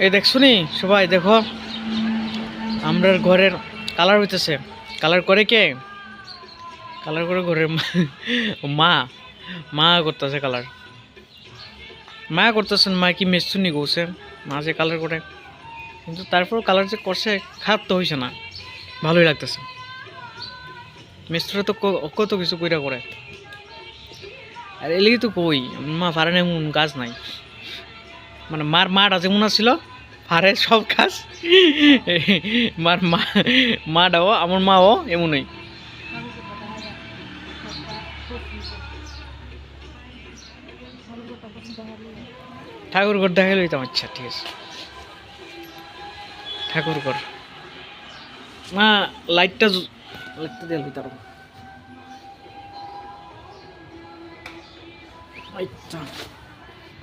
এই দেখছ নি সবাই, দেখো। আমরার ঘরের কালার হইতেছে। কালার করে কে? কালার করে ঘরের মা- মা করতেছে কালার মা করতেছেন, মা কি মেসুনি গৌছে মা যে কালার করে। কিন্তু তারপর কালার যে করছে, খারাপ তো হয়েছে না। ভালোই লাগতেছে। মিস্ত্রি তো কত কিছু কইরা করে। আর এলেই তো কই, মা পারে না এমন কাজ নাই। মানে মার মাটা যেমন ছিল পারে সব কাজ। মার মা মাটাও আমার মাও এমনই। ঠাকুর ঘর দেখা লইতাম আচ্ছা ঠিক আছে। ঠাকুর ঘর। মা, লাইটটা লাইটটা দিয়ে লইতাম লাইটটা।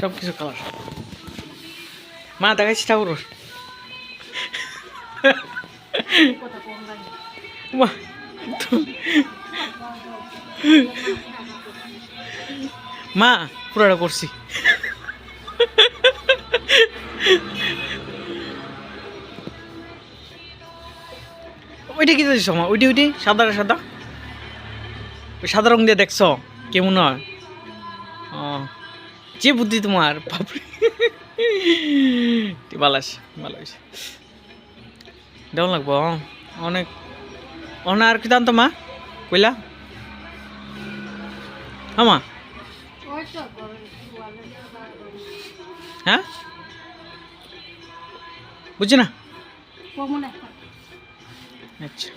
সব কিছু কালার মা, দেখাচ্ছি ঠাকুর মা পুরোটা করছি। ওইটা কি দিয়েছ মা? ওইটি ওইটি, সাদা সাদা? ওই সাদা রং দিয়ে দেখছ? কেমন হয়? ও। যে বুদ্ধি তোমার বাপরে। টি ভালো আছে দেওয়া লাগবো? অনেক অনেক আর কি দাম তো মা কইলা? হ্যাঁ মা। হ্যাঁ? বুঝছি না? আচ্ছা।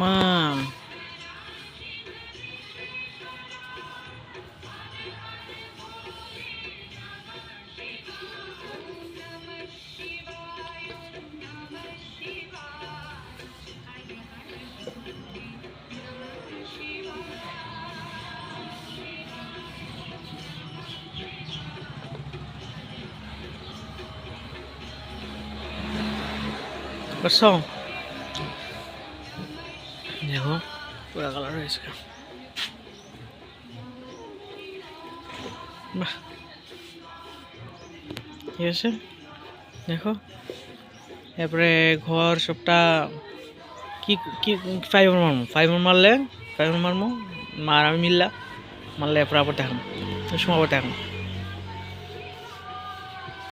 মা করছ দেখো, পুরা কালার হয়েছে। বাহ। ঠিক আছে দেখো। এরপরে ঘর সবটা কি কি ফাইবার মারমো ফাইবার মারলে ফাইবার মারমো মার আমি মিললা, মারলে এরপরে আবার দেখাম সময় আবার দেখাম